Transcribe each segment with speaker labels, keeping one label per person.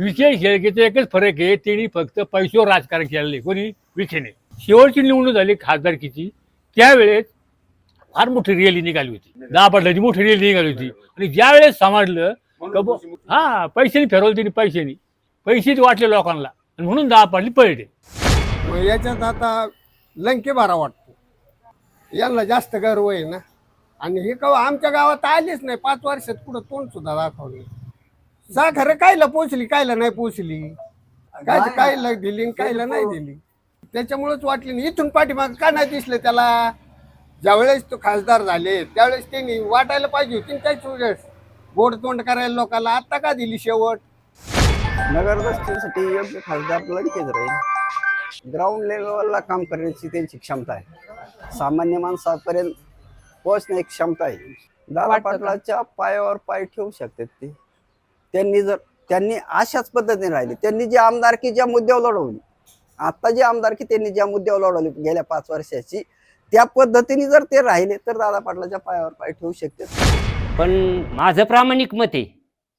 Speaker 1: विखे शेळकेचा एकच फरक आहे त्यांनी फक्त पैशावर राजकारण केलेलं आहे कोणी विखेने शेवटची निवडणूक झाली खासदारकीची. त्यावेळेस फार मोठी रॅली निघाली होती. दहा पडल्याची मोठी रॅली निघाली होती. आणि ज्या वेळेस समजलं हा पैशाने फिरवलं त्यांनी पैशाने पैसेच वाटले लोकांना. आणि म्हणून दहा पडली.
Speaker 2: मग याच्यात आता लंके बारा वाटतो. यांना जास्त गर्व आहे ना. आणि हे कवा आमच्या गावात आलीच नाही. पाच वर्षात कुठं तोंड सुद्धा दाखवलं साखर कायला पोचली कायला नाही पोचली काय कायला दिली आणि कायला नाही दिली? त्याच्यामुळेच वाटली नाही. इथून पाठीमाग का नाही दिसलं त्याला? ज्यावेळेस तो खासदार झाले त्यावेळेस त्यांनी वाटायला पाहिजे होती त्याच वेळेस गोड तोंड करायला लोकांना आता का दिली शेवट?
Speaker 3: नगरदस्तीसाठी योग्य खासदार लंकेच राहील. ग्राउंड लेवलला काम करण्याची त्यांची क्षमता आहे. सामान्य माणसापर्यंत पोहोचण्याची क्षमता आहे. दादा? पाटलाच्या पायावर पाय ठेवू शकतात ते. त्यांनी जर त्यांनी अशाच पद्धतीने राहिले. त्यांनी जी आमदारकी ज्या मुद्द्यावर लढवली आता जी आमदारकी त्यांनी ज्या मुद्द्यावर लढवली गेल्या पाच वर्षाची त्या पद्धतीने जर ते राहिले तर दादा पाटलाच्या पायावर पाय ठेवू शकते.
Speaker 4: पण माझं प्रामाणिक मत आहे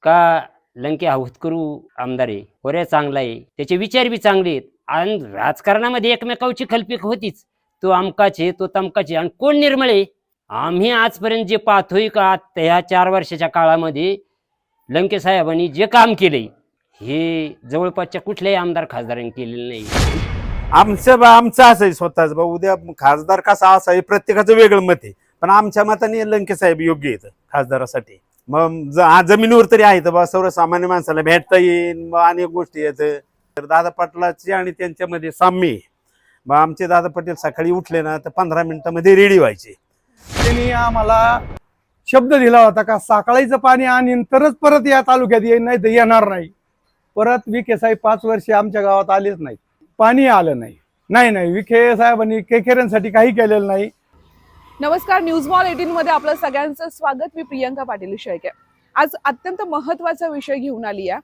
Speaker 4: का लंके हौतकरू आमदार आहे होऱ्या चांगला आहे त्याचे विचार बी चांगले आहेत. आणि राजकारणामध्ये एकमेकांची खलपीक होतीच. तो अमकाचे तो तमकाचे आणि कोण निर्मळे आम्ही आजपर्यंत जे पाहतोय का ह्या चार वर्षाच्या काळामध्ये लंके साहेबांनी जे काम केलंय हे जवळपासच्या कुठल्याही आमदार खासदारांनी केलेलं नाही.
Speaker 5: आमचं बा आमचं असं आहे स्वतःच बा उद्या खासदार कसा असा आहे प्रत्येकाचं वेगळं मत आहे. पण आमच्या मताने लंके साहेब योग्य आहेत खासदारासाठी. मग ज- हा जमिनीवर तरी आहेत बा सर्वसामान्य माणसाला भेटता येईल मग अनेक गोष्टी आहेत. तर दादा पाटलाची आणि त्यांच्यामध्ये साम्य आहे. मग आमचे दादा पाटील सकाळी उठले ना तर पंधरा मिनिटामध्ये रेडी व्हायचे.
Speaker 6: त्यांनी आम्हाला शब्द दिला होता का साखळीचं पाणी आणीन तरच परत या तालुक्यात येईल नाही तर येणार नाही. परत विखे साहेब पाच वर्ष आमच्या गावात आलेच नाहीत. पाणी आलं नाही. नाही नाही विखे साहेबांनी केकेऱ्यांसाठी काही केलेलं नाही.
Speaker 7: नमस्कार न्यूज मॉल एटीन मध्ये आपलं सगळ्यांचं स्वागत. मी प्रियंका पाटील शेळके. आज अत्यंत महत्त्वाचा विषय घेऊन आली आहे.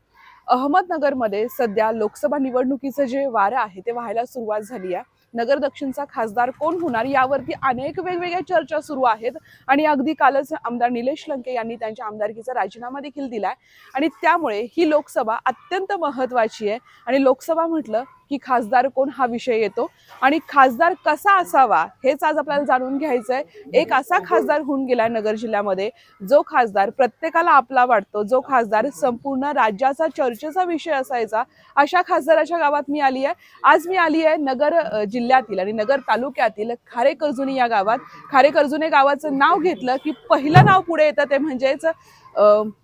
Speaker 7: अहमदनगरमध्ये सध्या लोकसभा निवडणुकीचं जे वारं आहे ते व्हायला सुरुवात झाली आहे. नगर दक्षिणचा खासदार कोण होणार यावरती अनेक वेगवेगळ्या चर्चा सुरू आहेत. आणि अगदी कालच आमदार निलेश लंके यांनी त्यांच्या आमदारकीचा राजीनामा देखील दिलाय. आणि त्यामुळे ही लोकसभा अत्यंत महत्वाची आहे. आणि लोकसभा म्हटलं की खासदार कोण हा विषय येतो. आणि खासदार कसा असावा हेच आज आपल्याला जाणून घ्यायचं आहे एक असा खासदार होऊन गेलाय नगर जिल्ह्यामध्ये जो खासदार प्रत्येकाला आपला वाटतो जो खासदार संपूर्ण राज्याचा चर्चेचा विषय असायचा अशा खासदाराच्या गावात मी आली आहे. आज मी आली आहे नगर जिल्ह्यातील आणि नगर तालुक्यातील खारे कर्जुनी या गावात. खारे कर्जुने गावाचं नाव घेतलं की पहिलं नाव पुढे येतं ते म्हणजेच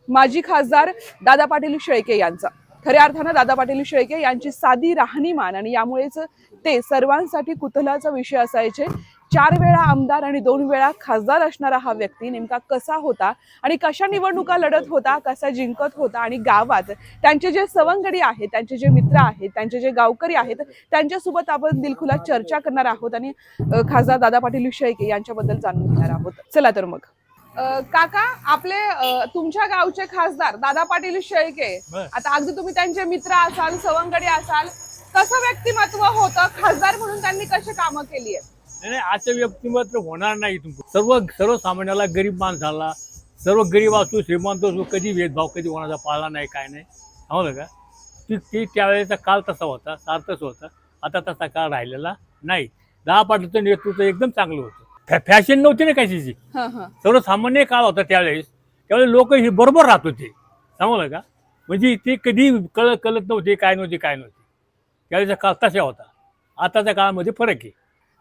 Speaker 7: माजी खासदार दादा पाटील शेळके यांचा. खऱ्या अर्थानं दादा पाटील शेळके यांची साधी राहणीमान आणि यामुळेच ते सर्वांसाठी कुतलाचा विषय असायचे. चार वेळा आमदार आणि दोन वेळा खासदार असणारा हा व्यक्ती नेमका कसा होता आणि कशा निवडणुका लढत होता कसा जिंकत होता आणि गावात त्यांचे जे सवंगडी आहेत त्यांचे जे मित्र आहेत त्यांचे जे गावकरी आहेत त्यांच्यासोबत आपण दिलखुला चर्चा करणार आहोत आणि खासदार दादा पाटील शेळके यांच्याबद्दल जाणून घेणार आहोत. चला तर मग. काका आपले अ, तुमच्या गावचे खासदार दादा पाटील शेळके.
Speaker 1: बर.
Speaker 7: आता अगदी तुम्ही त्यांचे मित्र असाल सवंगडी असाल कसं व्यक्तिमत्व होतं? खासदार म्हणून त्यांनी कशी कामं केली आहेत?
Speaker 1: नाही नाही, असं व्यक्तिमत्व होणार नाही तुमचं सर्व सर्वसामान्याला गरीब माणसाला सर्व गरीब असो श्रीमंत असो कधी भेदभाव कधी कोणाचा पाळला नाही काय नाही. समजलं का? ती ती त्यावेळेचा काळ तसा होता सार्थच होता. आता तसा काळ राहिलेला नाही. दहा पाटलाचं नेतृत्व एकदम चांगलं होतं. फॅ फॅशन नव्हती ना कशाची?
Speaker 7: हं, हं.
Speaker 1: सर्वसामान्य काळ होता त्यावेळेस. त्यावेळेस लोक हे बरोबर राहत होते. समजलं का म्हणजे ते कधी कळत कळत नव्हते काय नव्हते काय नव्हते. त्यावेळेचा काळ तसा होता? आताच्या काळामध्ये फरक आहे.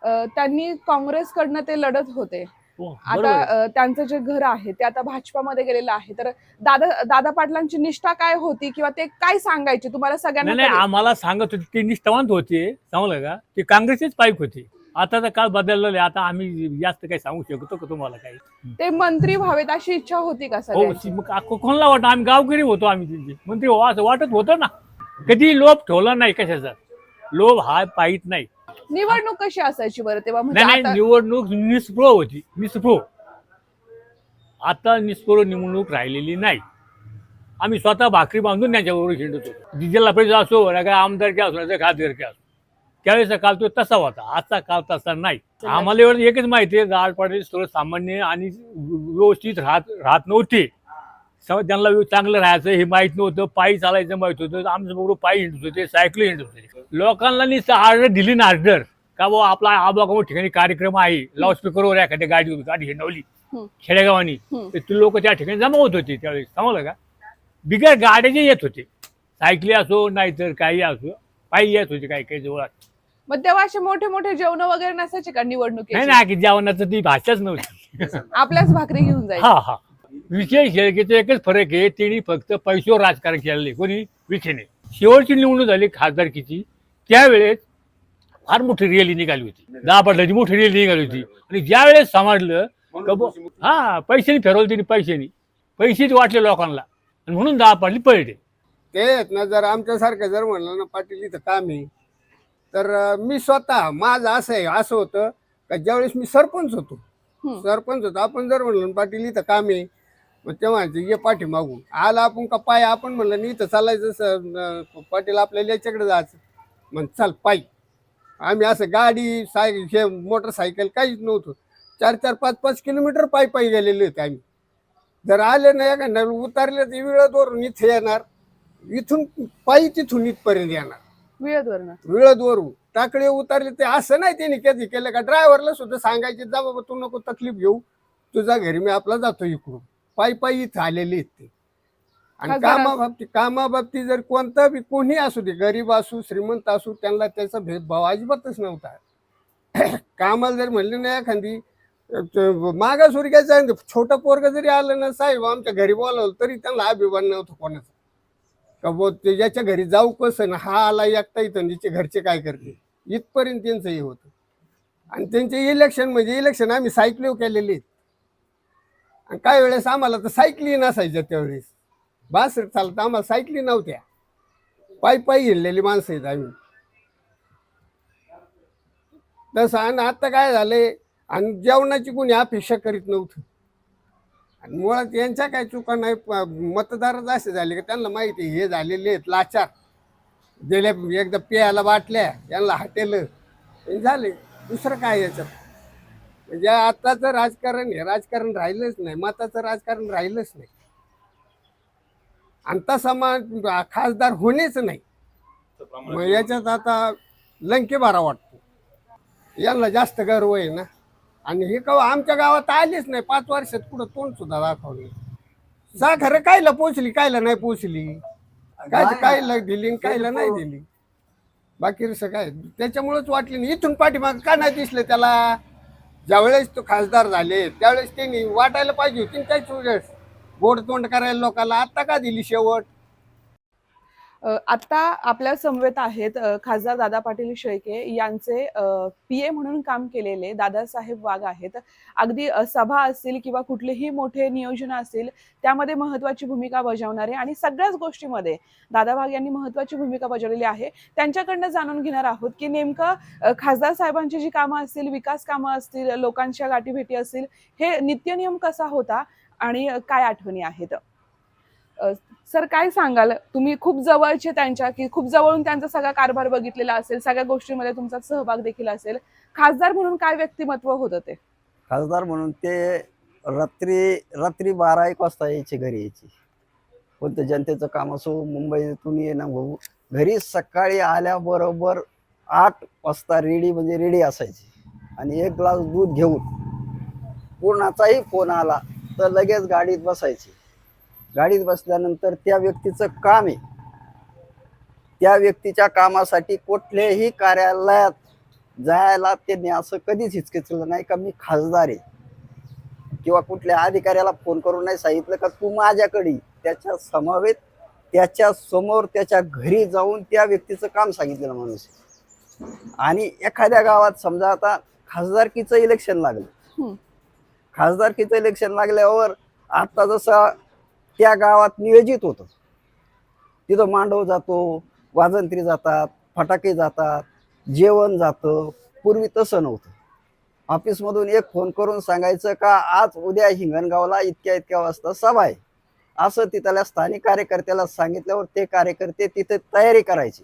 Speaker 7: अ, त्यांनी काँग्रेसकडनं ते लढत होते.
Speaker 1: हो,
Speaker 7: आता
Speaker 1: बरोबर आहे.
Speaker 7: अ, त्यांचं जे घर आहे ते आता भाजपामध्ये गेलेलं आहे. तर दादा दादा पाटलांची निष्ठा काय होती किंवा ते काय सांगायचे? तुम्हाला सगळ्यांना
Speaker 1: नाही नाही
Speaker 7: कळेल.
Speaker 1: आम्हाला सांगत होते ते निष्ठावंत होते. समजलं का ते काँग्रेसचेच पाईक होते. आताचा काळ बदललेला आहे. आता आम्ही जास्त काही सांगू शकतो का तुम्हाला काही?
Speaker 7: ते मंत्री व्हावेत अशी इच्छा होती का
Speaker 1: हो मग आ- कोणाला वाटत? आम्ही गावकरी होतो आम्ही त्यांचे मंत्री व्हावं असं वाटत होतं ना? कधी लोभ ठेवला नाही कशाचा? लोभ हा पाहित नाही.
Speaker 7: निवडणूक कशी असायची बरं तेव्हा?
Speaker 1: नाही
Speaker 7: म्हणजे
Speaker 1: नाही
Speaker 7: आता-
Speaker 1: निवडणूक निष्प्रो होती. निष्प्रो. आता निष्प्रो निवडणूक राहिलेली नाही. आम्ही स्वतः भाकरी बांधून त्यांच्याबरोबर हिंडत होतो. जिल्हा परिषद असो ना काय आमदारकी असो ना खासदारकी असो. त्यावेळेचा काळ तो तसा होता. आजचा काळ तसा नाही. आम्हाला एवढं एकच माहिती आहे पाटील सर्वसामान्य आणि व्यवस्थित राहत राहत नव्हते. त्यांना चांगलं राहायचं हे माहीत नव्हतं. पायी चालायचं माहीत होतं. आमचं बरोबर पायी हिंडत होते सायकल हिंडत होते. लोकांना नुसतं ऑर्डर दिली ना ऑर्डर का बाबा आपला आबागाव ठिकाणी कार्यक्रम आहे. लाऊडस्पीकरवर एखाद्या गाडी गाडी हिंडवली. खेडेगावानी. ते लोक त्या ठिकाणी जमा होत होते त्यावेळेस. समजलं का? बिगर गाड्याचे येत होते. सायकली असो नाहीतर काही असो पायी येत होते काही काही जवळ.
Speaker 7: मग तेव्हा असे मोठे मोठे जेवण वगैरे नसायचे का
Speaker 1: नाही
Speaker 7: निवडणुकीचे
Speaker 1: ना की जेवणाचं ती भाषाच नव्हती.
Speaker 7: आपल्याच भाकरी घेऊन जायचे.
Speaker 1: हा हा. विषय शेळकेचा एकच फरक आहे त्यांनी फक्त पैशावर राजकारण केलेलं आहे कोणी विखेने. शेवटची निवडणूक झाली खासदारकीची त्यावेळेस फार मोठी रॅली निघाली होती. दहा पडल्याची मोठी रॅली निघाली होती. आणि ज्या वेळेस समजलं का बुवा, हा पैशाने फिरवलं त्यांनी पैशाने. पैसेच वाटले लोकांना. आणि म्हणून दहा पडली पळले.
Speaker 2: ते आहेत ना जर आमच्यासारखं जर म्हणलं ना पाटील इथं काम आहे. तर मी स्वतः माझं असं आहे असं होतं का ज्यावेळेस मी सरपंच होतो. सरपंच होतो आपण जर म्हणलं पाटील इथं काम आहे. मग तेव्हा ये पाठी मागून आला आपण का पाय आपण म्हणलं नाही इथं चालायचं पाटील आपल्याला याच्याकडे जायचं. मग चल पायी. आम्ही असं गाडी साय हे मोटरसायकल काहीच नव्हतं. चार चार पाच पाच किलोमीटर पायी पायी गेलेले होते आम्ही. जर आले ना एखाद्या उतारले तर विळदवरून इथे येणार. इथून पायी तिथून इथपर्यंत येणार.
Speaker 7: विळदवरनं
Speaker 2: विळदवरून टाकडे उतारले ते असं नाही त्यांनी कधी केलं का? ड्रायव्हरला सुद्धा सांगायचे जा बाबा तू नको तकलीफ घेऊ. तुझा घरी मी आपला जातो इकडून. पायी पायी इथं आलेले आहेत ते. आणि
Speaker 7: खासदार-
Speaker 2: कामाबाबतीत कामाबाबतीत जर कोणता बी कोणी असू दे गरीब असू श्रीमंत असू त्यांना त्याचा भेदभाव अजिबातच नव्हता. कामाला जर म्हणले ना एखादी मागासवर्गाचा छोटं पोरग जरी आलं ना साहेब आमच्या घरी बोलावलं तरी त्यांना अभिमान नव्हतं कोणाचा. का बो ते घरी जाऊ कसं ना? हा आला एकटा इथं तिचे घरचे काय करते? इथपर्यंत त्यांचं हे होतं. आणि त्यांचे इलेक्शन म्हणजे इलेक्शन आम्ही सायकली केलेले. आहेत आणि काही वेळेस आम्हाला तर सायकली नसायच्या त्यावेळेस. बासर चालत आम्हाला सायकली नव्हत्या. पायी पायी हिरलेली माणसं आहेत आम्ही. तसं आणि आता काय झालंय? आणि जेवणाची कोणी अपेक्षा करीत नव्हतं. आणि मुळात यांच्या काय चुका नाही प- मतदारच असे झाले की त्यांना माहिती आहे, हे झालेले आहेत लाचार. गेल्या एकदा प्यायला बाटल्या यांना हटेलं झाले. दुसरं काय याच्यात? म्हणजे आताचं राजकारण हे राजकारण राहिलंच नाही मताचं राजकारण राहिलंच नाही. आणि समाज खासदार होणेच नाही. मग याच्यात आता लंके बारा वाटतो. यांना जास्त गर्व आहे ना. आणि हे कवा आमच्या गावात आलीच नाही. पाच वर्षात कुठं तोंड सुद्धा दाखवलं साखर कायला पोचली कायला नाही पोचली काय कायला दिली कायला नाही दिली? बाकी रसं काय? त्याच्यामुळेच वाटली नाही. इथून पाठीमाग का नाही दिसले त्याला? ज्यावेळेस तो खासदार झाले त्यावेळेस त्यांनी वाटायला पाहिजे होती त्याच वेळेस गोड तोंड करायला लोकांना आता का दिली शेवट?
Speaker 7: आता आपल्या समवेत आहेत खासदार दादा पाटील शेळके यांचे पी ए म्हणून काम केलेले दादासाहेब वाघ आहेत. अगदी सभा असतील किंवा कुठलेही मोठे नियोजन असतील त्यामध्ये महत्वाची भूमिका बजावणारे आणि सगळ्याच गोष्टीमध्ये दादा वाघ यांनी महत्वाची भूमिका बजावलेली आहे. त्यांच्याकडनं जाणून घेणार आहोत की नेमकं खासदार साहेबांची जी कामं असतील विकास कामं असतील लोकांच्या गाठीभेटी असतील हे नित्यनियम कसा होता आणि काय आठवणी आहेत? सर काय सांगाल? तुम्ही खूप जवळचे त्यांच्या की खूप जवळून त्यांचा सगळा कारभार बघितलेला असेल सगळ्या गोष्टींमध्ये तुमचा सहभाग देखील असेल. खासदार म्हणून काय व्यक्तिमत्व होतं ते?
Speaker 3: खासदार म्हणून ते रात्री रात्री बारा एक वाजता यायचे घरी यायचे. कोणतं जनतेचं काम असो मुंबईतून येणं भाऊ. घरी सकाळी आल्याबरोबर आठ वाजता रेडी म्हणजे रेडी असायची. आणि एक ग्लास दूध घेऊन कोणाचाही फोन आला तर लगेच गाडीत बसायची. गाडीत बसल्यानंतर त्या व्यक्तीचं काम आहे त्या व्यक्तीच्या कामासाठी कुठल्याही कार्यालयात जायला त्यांनी असं कधीच हिचकिचलं नाही का मी खासदार आहे किंवा कुठल्या अधिकाऱ्याला फोन करून नाही सांगितलं का तू माझ्याकडे. त्याच्या समवेत त्याच्यासमोर त्याच्या घरी जाऊन त्या व्यक्तीचं काम सांगितलेलं माणूस. आणि एखाद्या गावात समजा आता खासदारकीचं इलेक्शन लागलं. खासदारकीचं इलेक्शन लागल्यावर आता जसं त्या गावात नियोजित होतं. तिथं मांडव जातो वाजंत्री जातात फटाके जातात जेवण जातं. पूर्वी तसं नव्हतं. ऑफिसमधून एक फोन करून सांगायचं का आज उद्या हिंगणगावला इतक्या इतक्या वाजता सभा आहे. असं तिथल्या स्थानिक कार्यकर्त्याला सांगितल्यावर ते कार्यकर्ते तिथे तयारी करायची.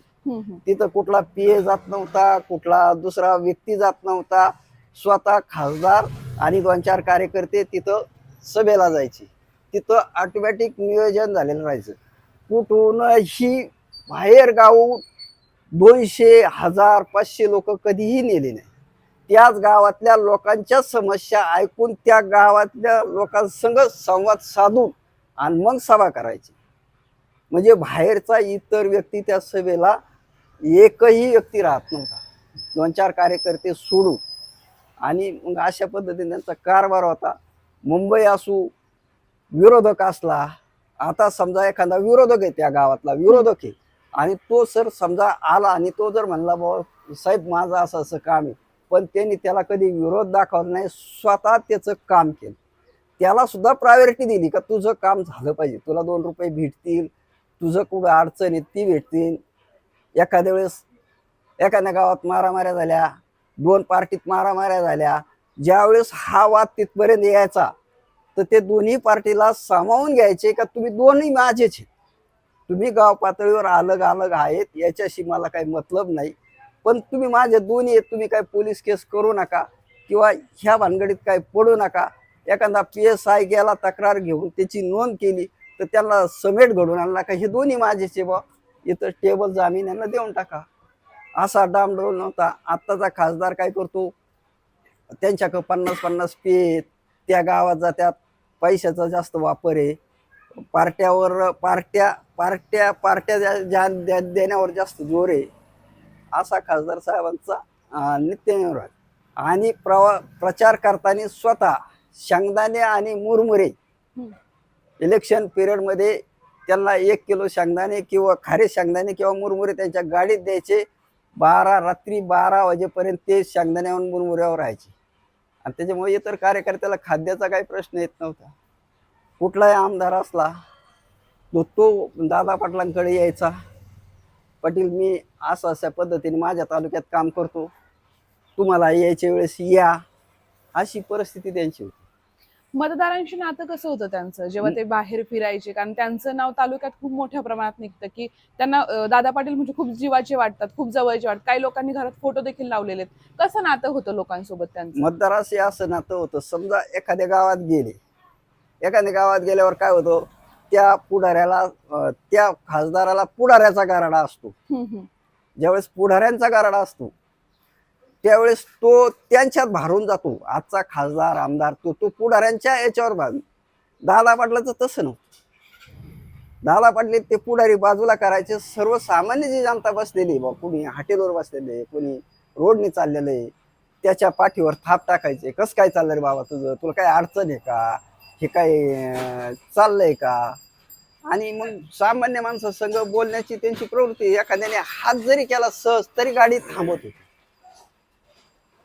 Speaker 3: तिथं कुठला पी ए जात नव्हता कुठला दुसरा व्यक्ती जात नव्हता. स्वतः खासदार आणि दोन चार कार्यकर्ते तिथं सभेला जायचे. तिथं ऑटोमॅटिक नियोजन झालेलं राहायचं. कुठूनही बाहेर गाव दोनशे हजार पाचशे लोक कधीही नेले नाही. त्याच गावातल्या लोकांच्या समस्या ऐकून त्या गावातल्या लोकांसंग संवाद साधून आणि मग सभा करायची. म्हणजे बाहेरचा इतर व्यक्ती त्या सभेला एकही व्यक्ती राहत नव्हता. दोन चार कार्यकर्ते सोडून. आणि मग अशा पद्धतीने त्यांचा कारभार होता. मुंबई असू विरोधक असला आता समजा एखादा विरोधक आहे त्या गावातला विरोधक आहे. आणि तो सर समजा आला आणि तो जर म्हणला बाबा साहेब माझं असं असं काम आहे. पण त्यांनी त्याला कधी विरोध दाखवला नाही स्वतः त्याचं काम केलं. त्याला सुद्धा प्रायोरिटी दिली का तुझं काम झालं पाहिजे तुला दोन रुपये भेटतील तुझं कुठं अडचण आहे ती भेटतील. एखाद्या वेळेस एखाद्या गावात मारामाऱ्या झाल्या दोन पार्टीत मारामाऱ्या झाल्या ज्यावेळेस हा वाद तिथपर्यंत यायचा तर ते दोन्ही पार्टीला सामावून घ्यायचे का तुम्ही दोन्ही माझेच तुम्ही गाव पातळीवर अलग अलग आहेत याच्याशी मला काही मतलब नाही. पण तुम्ही माझे दोन्ही आहेत तुम्ही काय पोलीस केस करू नका किंवा ह्या भानगडीत काय पडू नका. एखादा पी एस आय गेला तक्रार घेऊन त्याची नोंद केली तर त्यांना समेट घडून आणला का हे दोन्ही माझेच आहे बा. इथं टेबल जामीन यांना देऊन टाका. असा डामडोल नव्हता. आत्ताचा खासदार काय करतो? त्यांच्याकडं पन्नास पन्नास पेत त्या गावात जात्यात. पैशाचा जास्त वापर आहे. पार्ट्यावर पार्ट्या पार्ट्या पार्ट्या ज्या- ज्या द्या- देण्यावर जास्त जोर आहे. असा खासदार साहेबांचा अं, नित्यनिर्वाह आणि प्रवा प्रचार करताना स्वतः शेंगदाणे आणि मुरमुरे. इलेक्शन पिरियडमध्ये त्यांना एक किलो शेंगदाणे किंवा खारे शेंगदाणे किंवा मुरमुरे त्यांच्या गाडीत द्यायचे. बारा रात्री बारा वाजेपर्यंत ते शेंगदाण्यावर मुरमुऱ्यावर राहायचे. आणि त्याच्यामुळे इतर कार्यकर्त्याला खाद्याचा काही प्रश्न येत नव्हता. कुठलाही आमदार असला तो तो दादा पाटलांकडे यायचा. पाटील मी असं अशा पद्धतीने माझ्या तालुक्यात काम करतो. तुम्हाला यायच्या वेळेस या. अशी परिस्थिती त्यांची होती.
Speaker 7: मतदारांशी नातं कसं होतं त्यांचं? जेव्हा ते बाहेर फिरायचे कारण त्यांचं नाव तालुक्यात खूप मोठ्या प्रमाणात निघतं की त्यांना दादा पाटील म्हणजे खूप जीवाचे वाटतात खूप जवळचे वाटतात. काही लोकांनी घरात फोटो देखील लावलेले आहेत. कसं नातं होतं लोकांसोबत त्यांचं?
Speaker 3: मतदाराशी असं नातं होतं समजा एखाद्या गावात गेले. एखाद्या गावात गेल्यावर काय होतं? त्या पुढाऱ्याला त्या खासदाराला पुढाऱ्याचा गाराडा असतो. ज्यावेळेस पुढाऱ्यांचा गाराडा असतो त्यावेळेस तो त्यांच्यात भारून जातो. आजचा खासदार आमदार तो तो पुढाऱ्यांच्या याच्यावर भार दादा पाटलाचं तसं नव्हतं. दादा पाटले ते पुढारी बाजूला करायचे. सर्वसामान्य जी जनता बसलेली बा कुणी हॉटेलवर बसलेले कोणी रोडने चाललेलं आहे त्याच्या पाठीवर थाप टाकायचे. कसं काय चाललंय रे बाबा तुझं? तुला काय अडचण आहे का? हे काय चाललंय का? आणि मग सामान्य माणसासंग बोलण्याची त्यांची प्रवृत्ती एखाद्याने हात जरी केला सहज तरी गाडी थांबवत होती.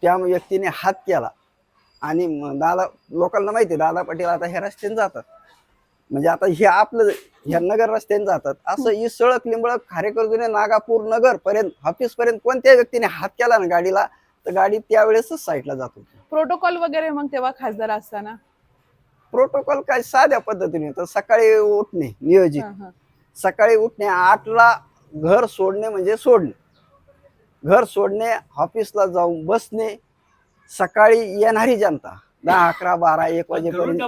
Speaker 3: त्या व्यक्तीने हात केला. आणि दादा लोकांना माहिती दादा पाटील आता ह्या रस्त्याने जातात. म्हणजे आता हे आपलं ह्या नगर रस्त्याने जातात. असं ही सळक लिंबळक खारेकर नागापूर नगर पर्यंत ऑफिस पर्यंत कोणत्या व्यक्तीने हात केला ना गाडीला तर गाडी त्यावेळेसच साईडला जात होती.
Speaker 7: प्रोटोकॉल वगैरे मग तेव्हा खासदार असताना?
Speaker 3: प्रोटोकॉल काय साध्या पद्धतीने तर सकाळी उठणे नियोजित. सकाळी उठणे आठला घर सोडणे म्हणजे सोडणे. घर सोडणे ऑफिसला जाऊन बसणे सकाळी येणारी जनता दहा अकरा बारा एक वाजेपर्यंत.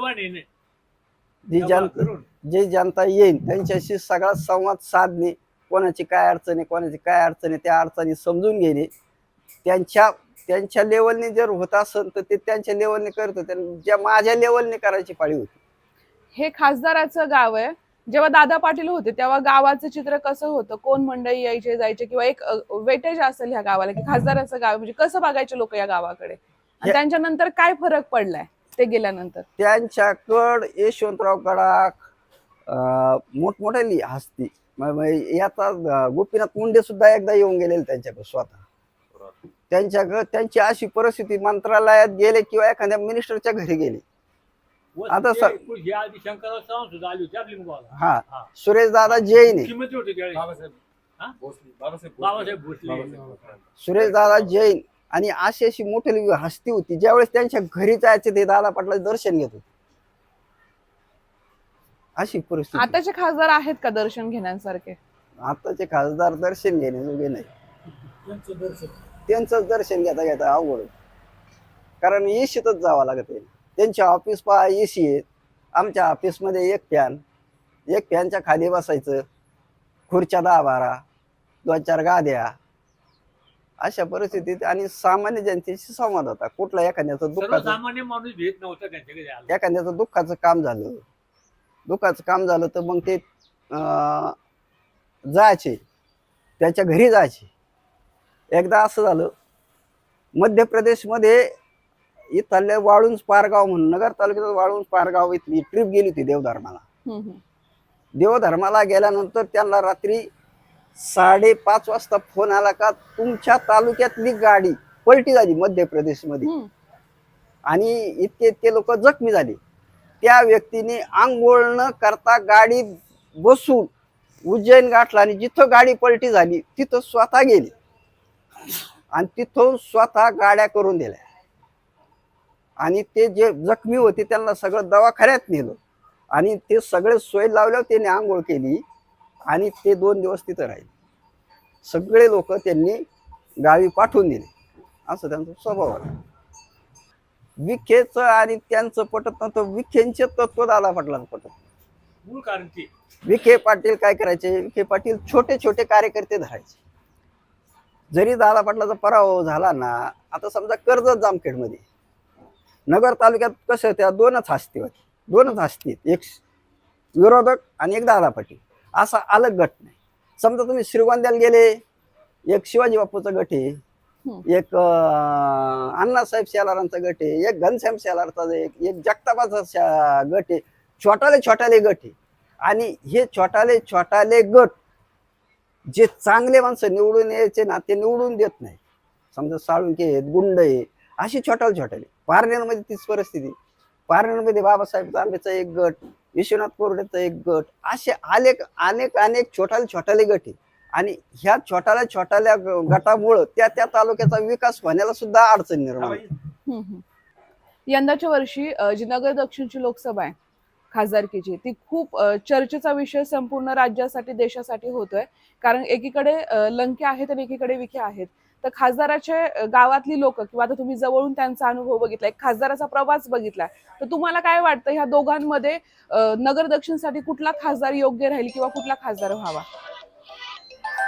Speaker 3: जी जनता. जे जनता येईल त्यांच्याशी सगळा संवाद साधणे कोणाची काय अडचण आहे कोणाची काय अडचण आहे त्या अडचणी समजून घेणे त्यांच्या त्यांच्या लेवलने जर होत असेल तर ते त्यांच्या लेवलने करत होते आणि ज्या माझ्या लेवलने करायची पाळी होती
Speaker 7: हे खासदाराचं गाव आहे जेव्हा दादा पाटील होते तेव्हा गावाचं चित्र कसं होतं? कोण मंडळी यायचे जायचे किंवा एक वेटेज असेल ह्या गावाला की खासदाराचं गाव म्हणजे कसं बघायचे लोक या गावाकडे? आणि
Speaker 3: हे-
Speaker 7: त्यांच्यानंतर काय फरक पडलाय ते गेल्यानंतर?
Speaker 3: त्यांच्याकड यशवंतराव गडाख अं, मोठमोठ्याली हस्ती याचा गोपीनाथ मुंडे सुद्धा एकदा येऊन गेलेले त्यांच्याकडे स्वतः. त्यांच्याकडे त्यांची अशी परिस्थिती मंत्रालयात गेले किंवा एखाद्या मिनिस्टरच्या घरी गेले. आता
Speaker 1: ते
Speaker 3: स-
Speaker 1: हे आधी शंकरराव चव्हाण सुद्धा आली होती आपली मुगाला
Speaker 3: हा.
Speaker 1: हा.
Speaker 3: सुरेश दादा जैन आहे
Speaker 1: किंमत होती त्यावेळी हा? बाबासाहेब भोसले.
Speaker 3: सुरेश दादा जैन आणि अशी अशी मोठी हस्ती होती ज्यावेळेस त्यांच्या घरी जायचे ते दादा पाटलाचं दर्शन घेत होते. अशी परिस्थिती.
Speaker 7: आताचे खासदार आहेत का दर्शन घेण्यासारखे?
Speaker 3: आताचे खासदार दर्शन घेण्याजोगे नाही. त्यांचंच दर्शन घेता घेता अवघड. कारण येशीतच जावं लागत आहे. त्यांच्या ऑफिस पहा एसी आहेत. आमच्या ऑफिसमध्ये एक फॅन एक फॅनच्या खाली बसायचं. खुर्च्या दहा बारा दोन चार गाद्या. अशा परिस्थितीत आणि सामान्य जनतेशी संवाद होता. कुठला एखाद्याचं दुःखाचं
Speaker 1: सर्वसामान्य माणूस भेट नव्हता त्यांच्याकडे आला.
Speaker 3: एखाद्याचं दुःखाचं काम झालं. दुःखाचं काम झालं तर मग ते अं, जायचे. त्याच्या घरी जायचे. एकदा असं झालं. मध्य प्रदेशमध्ये इथल्या वाळुंज पारगाव म्हणून नगर तालुक्यात वाळुंज पारगाव इथली ट्रिप गेली होती देवधर्माला. देवधर्माला गेल्यानंतर त्यांना रात्री साडेपाच वाजता फोन आला का तुमच्या तालुक्यातली गाडी पलटी झाली मध्य प्रदेशमध्ये
Speaker 7: हम्म.
Speaker 3: आणि इतके इतके लोक जखमी झाले. त्या व्यक्तीने आंघोळ न करता गाडीत बसून उज्जैन गाठला आणि जिथं गाडी पलटी झाली तिथं स्वतः गेली. आणि तिथून स्वतः गाड्या करून दिल्या. आणि ते जे जखमी होते त्यांना सगळं दवाखान्यात नेलं. आणि ते सगळे सोय लावल्यावर त्यांनी आंघोळ केली आणि ते दोन दिवस तिथं राहिले. सगळे लोक त्यांनी गावी पाठवून दिले. असं त्यांचा स्वभाव आहे विखेचं आणि त्यांचं पटत नव्हतं. विखेंचे तत्व दादा पाटलांना पटत
Speaker 1: मूळ कारण ते.
Speaker 3: विखे पाटील काय करायचे? विखे पाटील छोटे छोटे कार्यकर्ते धरायचे. जरी दादा पाटलाचा पराभव झाला ना आता समजा कर्जत जामखेडमध्ये. नगर तालुक्यात कसं त्या दोनच हस्ती होते. दोनच हस्ती. एक विरोधक आणि एक दादा पाटील असा अलग गट नाही. समजा तुम्ही श्रीगोंद्याला गेले एक शिवाजी बापूचा गट आहे एक अण्णासाहेब शेलारांचा गट आहे एक घनश्याम शेलारचा एक जगतापाचा शा- गट आहे. छोटाले छोटाले गट आहे. आणि हे छोटाले छोटाले गट जे चांगले माणसं निवडून यायचे ना ते निवडून देत नाही. समजा साळुंके आहेत गुंड आहे अशी छोटाले छोटाले. पारनेरमध्ये तीच परिस्थिती. पारनेरमध्ये बाबासाहेब तांबेचा एक गट विश्वनाथ कोरडेचा एक गट असे अनेक अनेक अनेक छोटाले छोटाले गट आहे आणि ह्या छोटाल्या छोटाल्या गटामुळं त्या त्या तालुक्याचा विकास होण्याला सुद्धा अडचण निर्माण
Speaker 7: यंदाच्या वर्षी अ, जी नगर दक्षिणची लोकसभा आहे खासदारकीची. ती खूप चर्चेचा विषय संपूर्ण राज्यासाठी देशासाठी होतोय. कारण एकीकडे लंके आहेत आणि एकीकडे विखे आहेत. तर खासदाराचे गावातली लोक किंवा आता तुम्ही जवळून त्यांचा अनुभव बघितला एक खासदाराचा प्रवास बघितला तर तुम्हाला काय वाटतं ह्या दोघांमध्ये नगर दक्षिणसाठी कुठला खासदार योग्य राहील किंवा कुठला खासदार व्हावा?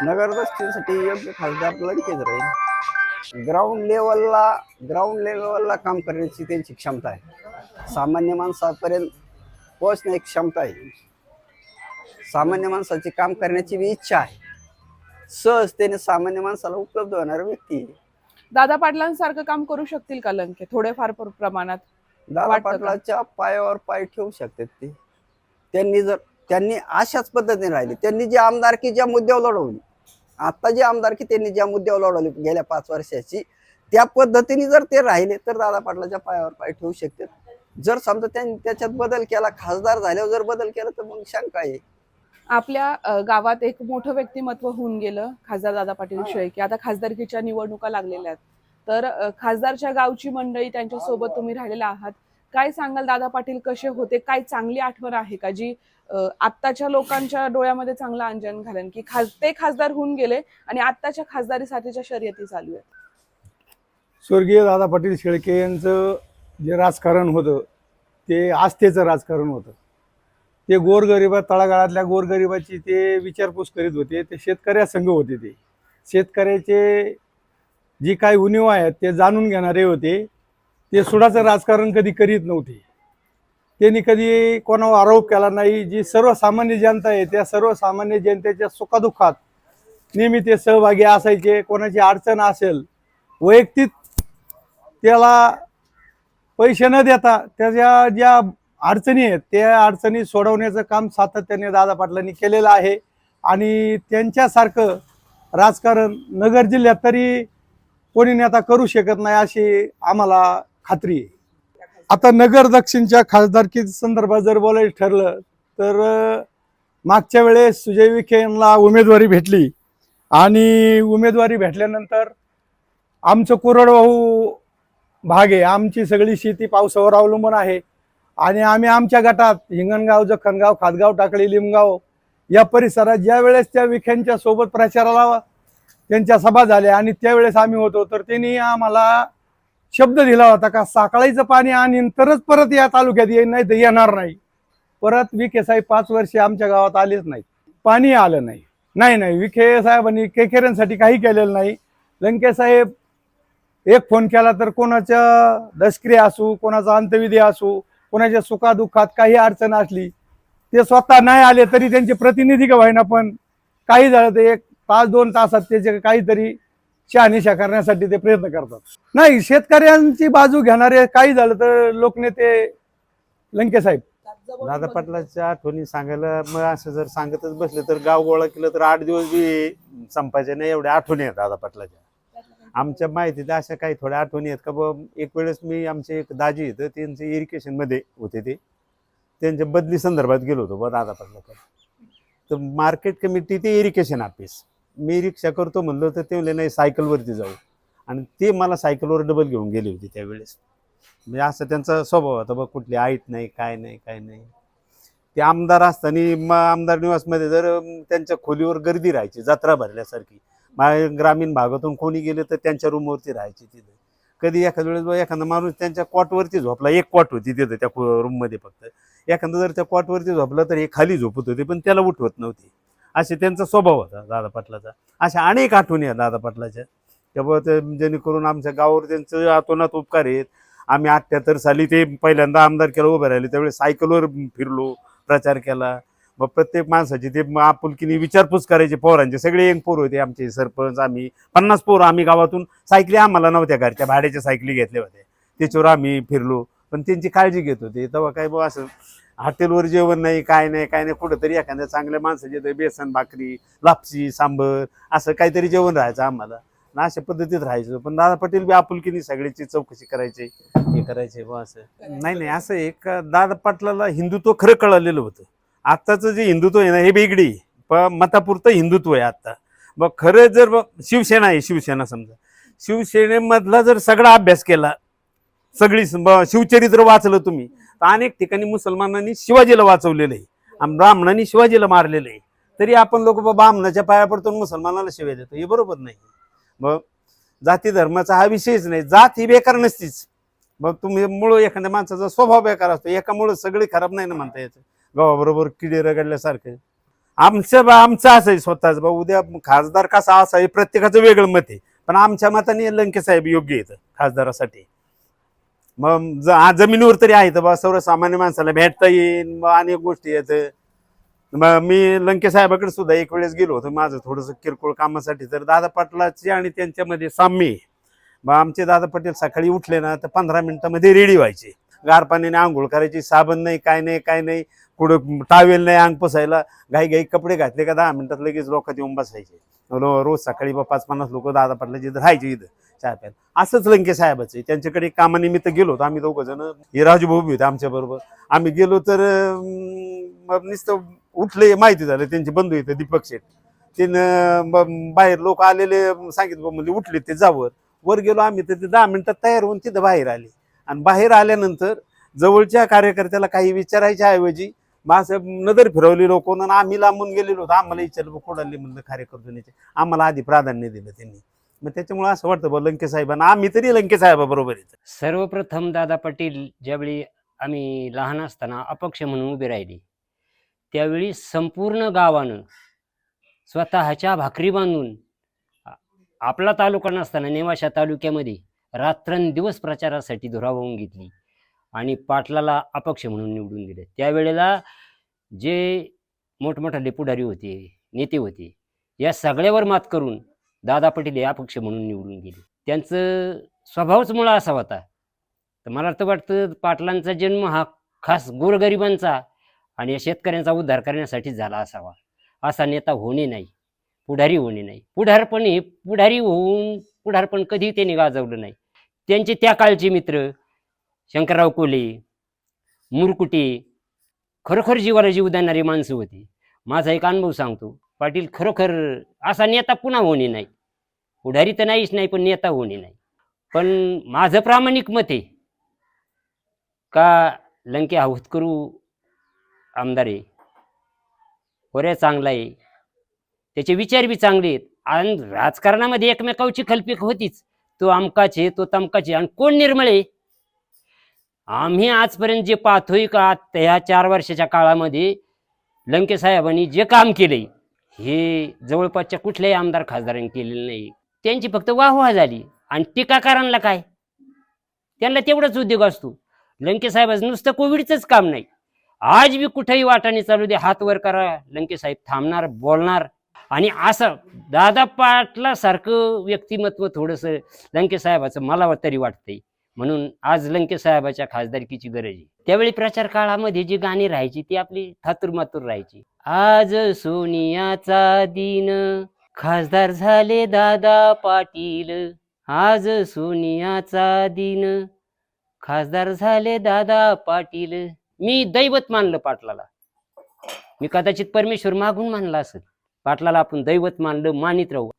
Speaker 3: नगर दक्षिणसाठी योग्य खासदार लंकेच राहील. ग्राउंड लेवलला ग्राउंड लेवलला काम करण्याची त्यांची क्षमता आहे. सामान्य माणसापर्यंत पोहोचण्याची क्षमता आहे. सामान्य माणसाची काम करण्याची मी इच्छा आहे. सहजतेने सामान्य माणसाला उपलब्ध होणारा व्यक्ती आहे.
Speaker 7: दादा पाटलांसारखं काम करू शकतील का लंके? थोडेफार प्र- प्रमाणात
Speaker 3: दादा
Speaker 7: वाटतं का?
Speaker 3: पाटलाच्या पायावर पाय ठेवू शकतात ते. त्यांनी जर त्यांनी अशाच पद्धतीने राहिले. त्यांनी जी आमदारकी ज्या मुद्द्यावर लढवली आता जी आमदारकी त्यांनी ज्या मुद्द्यावर लढवली गेल्या पाच वर्षाची त्या पद्धतीने जर ते राहिले तर दादा पाटलाच्या पायावर पाय ठेवू शकतात. जर समजा त्यांनी त्याच्यात बदल केला खासदार झाल्यावर जर बदल केला तर मग शंका आहे.
Speaker 7: आपल्या गावात एक मोठं व्यक्तिमत्व होऊन गेलं खासदार दादा पाटील शेळके. आता खासदारकीच्या निवडणुका लागलेल्या आहेत. तर खासदारच्या गावची मंडळी त्यांच्यासोबत तुम्ही राहिलेला आहात. काय सांगाल दादा पाटील कसे होते? काय चांगली आठवण आहे का जी आत्ताच्या लोकांच्या डोळ्यामध्ये चांगलं अंजन घालेन? की खास ते खासदार होऊन गेले आणि आत्ताच्या खासदारीसाठीच्या शर्यती चालू आहेत.
Speaker 6: स्वर्गीय दादा पाटील शेळके यांचं जे राजकारण होतं ते आस्थेचं राजकारण होतं. ते गोरगरिबा तळागाळातल्या गोरगरिबाची ते विचारपूस करीत होते ते शेतकऱ्या संघ होते ते. शेतकऱ्याचे जी काही उणीव आहेत ते जाणून घेणारे होते. ते सुडाचं राजकारण कधी करीत नव्हते. त्यांनी कधी कोणावर आरोप केला नाही. जी सर्वसामान्य जनता आहे त्या सर्वसामान्य जनतेच्या सुखादुःखात नेहमी ते सहभागी असायचे. कोणाची अडचण असेल वैयक्तिक त्याला पैसे न देता त्याच्या ज्या अडचणी आहेत. त्या अडचणी सोडवण्याचं काम सातत्याने दादा पाटलांनी केलेलं आहे. आणि त्यांच्यासारखं राजकारण नगर जिल्ह्यात तरी कोणी नेता करू शकत नाही अशी आम्हाला खात्री आहे. आता नगर दक्षिणच्या खासदारकी संदर्भात जर बोलायचं ठरलं तर मागच्या वेळेस सुजय विखे यांना उमेदवारी भेटली. आणि उमेदवारी भेटल्यानंतर आमचं कोरडवाहू भाग आहे. आमची सगळी शेती पावसावर अवलंबून आहे. आणि आम्ही आमच्या गटात हिंगणगाव जखणगाव खातगाव टाकळी लिमगाव या परिसरात ज्या वेळेस त्या विखेंच्या सोबत प्रचाराला त्यांच्या सभा झाल्या आणि त्यावेळेस आम्ही होतो तर त्यांनी आम्हाला शब्द दिला होता का साखळीचं पाणी आणि तरच परत या तालुक्यात येईल नाही तर येणार नाही. परत विखे साहेब पाच वर्षे आमच्या गावात आलेच नाहीत. पाणी आलं नाही. नाही नाही विखे साहेबांनी केकेऱ्यांसाठी काही केलेलं नाही. लंकेसाहेब एक फोन केला तर कोणाच्या दष्क्रिया असू कोणाचा अंतविधी असू कोणाच्या सुखादुःखात काही अडचण असली ते स्वतः नाही आले तरी त्यांचे प्रतिनिधी का व्हायना पण काही झालं ते एक पाच दोन तासात त्याचे काहीतरी शहानिशा करण्यासाठी ते प्रयत्न करतात. नाही शेतकऱ्यांची बाजू घेणारे काही झालं तर लोकनेते लंके साहेब.
Speaker 5: दादा पाटलाच्या आठवणी सांगायला मग असं जर सांगतच बसले तर गाव गोळा केलं तर आठ दिवस बी संपायचे नाही एवढ्या आठवणी आहेत दादा पाटलाच्या. आमच्या माहितीत अशा काही थोड्या आठवणी आहेत का बुवा एक वेळेस मी आमचे एक दाजी आहेत त्यांचे इरिगेशनमध्ये होते ते. त्यांच्या बदली संदर्भात गेलो होतो बा दादा पाटलाकडे तर मार्केट कमिटी ते इरिगेशन ऑफिस मी रिक्षा करतो म्हणलं तर ते म्हणले नाही सायकलवरती जाऊ. आणि ते मला सायकलवर डबल घेऊन गेले होते त्यावेळेस. म्हणजे असं त्यांचा स्वभाव होता बघ कुठली आईत नाही काय नाही काय नाही. ते आमदार असताना मग आमदार निवासमध्ये जर त्यांच्या खोलीवर गर्दी राहायची जत्रा भरल्यासारखी ग्रामीण भागातून कोणी गेले तर त्यांच्या रूमवरती राहायचे तिथे. कधी एखाद्या वेळेस बा एखादा माणूस त्यांच्या कॉटवरती झोपला एक कॉट होती तिथं त्या रूममध्ये फक्त. एखादा जर त्या कॉटवरती झोपला तर हे खाली झोपत होते पण त्याला उठवत नव्हते. असे त्यांचा स्वभाव होता दादा पाटलाचा. अशा अनेक आठवणी आहेत दादा पाटलाच्या. त्यामुळे ते जेणेकरून आमच्या गावावर त्यांचं आतोनात उपकार आहेत. आम्ही अठ्ठ्याहत्तर साली ते पहिल्यांदा आमदार केला उभे राहिले. त्यावेळेस सायकलवर फिरलो प्रचार केला. मग प्रत्येक माणसाची ते मग आपुलकीने विचारपूस करायचे पोरांचे. सगळे एक पोर होते आमचे सरपंच आम्ही. पन्नास पोरं आम्ही गावातून. सायकली आम्हाला नव्हत्या घरच्या भाड्याच्या सायकली घेतल्या होत्या. त्याच्यावर आम्ही फिरलो. पण त्यांची काळजी घेत होते. तेव्हा काय बुवा असं हॉटेलवर जेवण नाही काय नाही काय नाही. कुठंतरी एखाद्या चांगल्या माणसाचे बेसन भाकरी लापसी सांबर असं काहीतरी जेवण राहायचं आम्हाला. अशा पद्धतीत राहायचं. पण दादा पटेल बी आपुलकीने सगळ्याची चौकशी करायची. हे करायचे बुवा असं. नाही नाही. असं एक दादा पाटलाला हिंदुत्व खरं कळलेलं होतं. आत्ताचं जे हिंदुत्व आहे ना हे वेगळी आहे. पण मतापुरतं हिंदुत्व आहे आत्ता. मग खरं जर शिवसेना आहे शिवसेना समजा. शिवसेनेमधला जर सगळा अभ्यास केला सगळी शिवचरित्र वाचलं तुम्ही तर अनेक ठिकाणी मुसलमानांनी शिवाजीला वाचवलेलं आहे. आणि ब्राह्मणांनी शिवाजीला मारलेलं आहे. तरी आपण लोक ब्राह्मणाच्या पाया पडतो मुसलमानाला शिवाय देतो. हे बरोबर नाही. मग जाती धर्माचा हा विषयच नाही. जात ही बेकार नसतीच. मग तुम्ही मुळ एखाद्या माणसाचा स्वभाव बेकार असतो. एकामुळं सगळे खराब नाही ना म्हणता याचं गावाबरोबर किडे रगडल्यासारखं. आमचं बा आमचं असं आहे स्वतःच बा उद्या खासदार कसा असा आहे प्रत्येकाचं वेगळं मत आहे. पण आमच्या मताने लंके साहेब योग्य येतं खासदारासाठी. मग ज जमिनीवर तरी आहेत बा सर्वसामान्य माणसाला भेटता येईल मग अनेक गोष्टी आहेत. मग मी लंके साहेबाकडे सुद्धा एक वेळेस गेलो होतो. माझं थोडंसं किरकोळ कामासाठी तर दादा पाटलाची आणि त्यांच्यामध्ये साम्य आहे. मग आमचे दादा पटेल सकाळी उठले ना तर पंधरा मिनिटामध्ये रेडी व्हायचे. गार पाण्याने आंघोळ करायची साबण नाही काय नाही काय नाही. कुठं टावेल नाही अंग पुसायला घाई घाई कपडे घातले का दहा मिनिटात लगेच लोकात येऊन बसायचे. रो- रोज सकाळी बा पाच पन्नास लोक दादा पाटलाचे जिथं राहायचे इथं चहा प्यायला. असंच लंके साहेबाचं. त्यांच्याकडे कामानिमित्त गेलो होतो. आम्ही दोघं जण. हे राजूभाऊ बी होते आमच्या बरोबर. आम्ही गेलो तर मग नुसतं उठले माहिती झालं. त्यांचे बंधू येतं दीपक शेठ. त्यानं बाहेर लोक आलेले सांगितलं म्हणजे उठले ते जावर. वर गेलो आम्ही तर ते दहा मिनिटात तयार होऊन तिथं बाहेर आले. आणि बाहेर आल्यानंतर जवळच्या कार्यकर्त्याला काही विचारायच्या ऐवजी मग नजर फिरवली लोक आम्ही लांबून गेलेलो होतो. आम्हाला विचारलं कोडाली म्हणलं कार्यकर्त्याचे आम्हाला आधी प्राधान्य दिलं त्यांनी. मग त्याच्यामुळे असं वाटतं बघ लंके साहेबांना. आम्ही तरी लंके साहेबाबरोबर येतो
Speaker 4: सर्वप्रथम दादा पाटील ज्यावेळी आम्ही लहान असताना अपक्ष म्हणून उभी राहिले त्यावेळी संपूर्ण गावानं स्वतःच्या भाकरी बांधून आपला तालुका नसताना नेवाशा तालुक्यामध्ये रात्रंदिवस प्रचारासाठी धुरावून घेतली. आणि पाटलाला अपक्ष म्हणून निवडून दिले. त्यावेळेला जे मोठमोठाले पुढारी होते नेते होते या सगळ्यावर मात करून दादा पाटील हे अपक्ष म्हणून निवडून गेले. त्यांचं स्वभावच मुळा असा होता. तर मला तर वाटतं पाटलांचा जन्म हा खास गोरगरिबांचा आणि या शेतकऱ्यांचा उद्धार करण्यासाठी झाला असावा. असा नेता होणे नाही पुढारी होणे नाही. पुढारपण हे पुढारी होऊन पुढारपण कधी त्यांनी गाजवलं नाही. त्यांचे त्या काळचे मित्र शंकरराव कोले मुरकुटे खरोखर जीवाला जीव देणारी माणसं होती. माझा एक अनुभव सांगतो. पाटील खरोखर असा नेता पुन्हा होणे नाही. पुढारी तर नाहीच नाही पण नेता होणे नाही. पण माझं प्रामाणिक मत आहे. का लंके हा आमदार आहे? होऱ्या चांगला आहे. त्याचे विचार बी चांगले आहेत. आणि राजकारणामध्ये एकमेकावची खलपीक होतीच. तो अमकाचे तो तमकाचे आणि कोण निर्मळे आम्ही आजपर्यंत जे पाहतोय का त्या चार वर्षाच्या काळामध्ये लंके साहेबांनी जे काम केलंय हे जवळपासच्या कुठल्याही आमदार खासदारांनी केलेलं नाही. त्यांची फक्त वाहवा झाली. आणि टीकाकारांना काय? त्यांना तेवढाच उद्योग असतो. लंके साहेबाचं नुसतं कोविडचंच काम नाही. आज बी कुठेही वाटाने चालू दे हात वर करा लंके साहेब थांबणार बोलणार. आणि असं दादा पाटला सारखं व्यक्तिमत्व थोडंसं लंके साहेबाचं मला तरी वाटतंय. म्हणून आज लंके साहेबाच्या खासदारकीची गरज आहे. त्यावेळी प्रचार काळामध्ये जी गाणी राहायची ती आपली थातुर मातुर राहायची. आज सोनियाचा दिन खासदार झाले दादा पाटील. आज सोनियाचा दिन खासदार झाले दादा पाटील. मी दैवत मानलं पाटलाला. मी कदाचित परमेश्वर मागून मानला असेल. पाटलाला आपण दैवत मानलं मानित राहू.